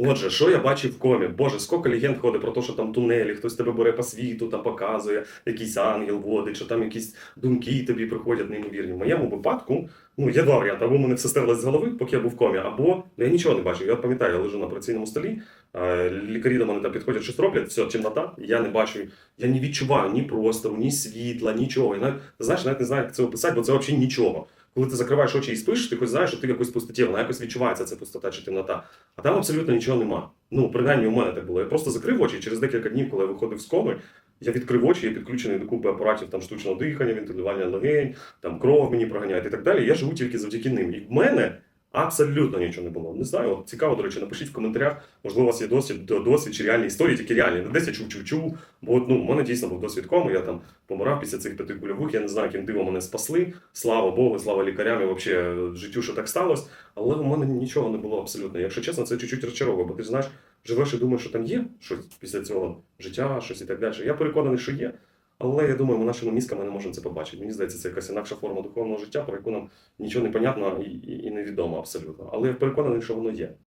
Отже, що я бачив в комі? Боже, скільки легенд ходить про те, що там тунелі, хтось тебе бере по світу, там показує, якийсь ангел водить, що там якісь думки тобі приходять неймовірні. В моєму випадку ну, є два варіанти. Або мене все стерлось з голови, поки я був в комі, або ну, я нічого не бачив. Я пам'ятаю, я лежу на операційному столі, лікарі до мене там підходять, щось роблять, все, темнота, я не бачу, я не відчуваю ні простору, ні світла, нічого. І навіть, знаєш, навіть не знаю, як це описати, бо це взагалі нічого. Коли ти закриваєш очі і спиш, ти хоч знаєш, що ти в якоїсь пустоті, вона якось відчувається, ця пустота чи темнота. А там абсолютно нічого нема. Ну, принаймні, у мене так було. Я просто закрив очі, і через декілька днів, коли я виходив з коми, я відкрив очі, я підключений до купи апаратів там штучного дихання, вентилювання легень, там кров мені проганяють і так далі. Я живу тільки завдяки ним. І в мене абсолютно нічого не було. Не знаю, от цікаво, до речі, напишіть в коментарях, можливо, у вас є досвід, досвід чи реальні історії, тільки реальні. Десь я чув, чув, чув. Бо ну, в мене дійсно був досвід коми, я там помирав після цих п'яти кульових, я не знаю, яким дивом мене спасли. Слава Богу, слава лікарям і взагалі життю, що так сталося. Але у мене нічого не було абсолютно. Якщо чесно, це чуть-чуть розчаровує, бо ти ж знаєш, живеш і думаєш, що там є щось після цього життя, щось і так далі. Я переконаний, що є. Але я думаю, ми нашими мізками не можемо це побачити. Мені здається, це якась інакша форма духовного життя, про яку нам нічого не понятно і, і, невідомо абсолютно. Але я переконаний, що воно є.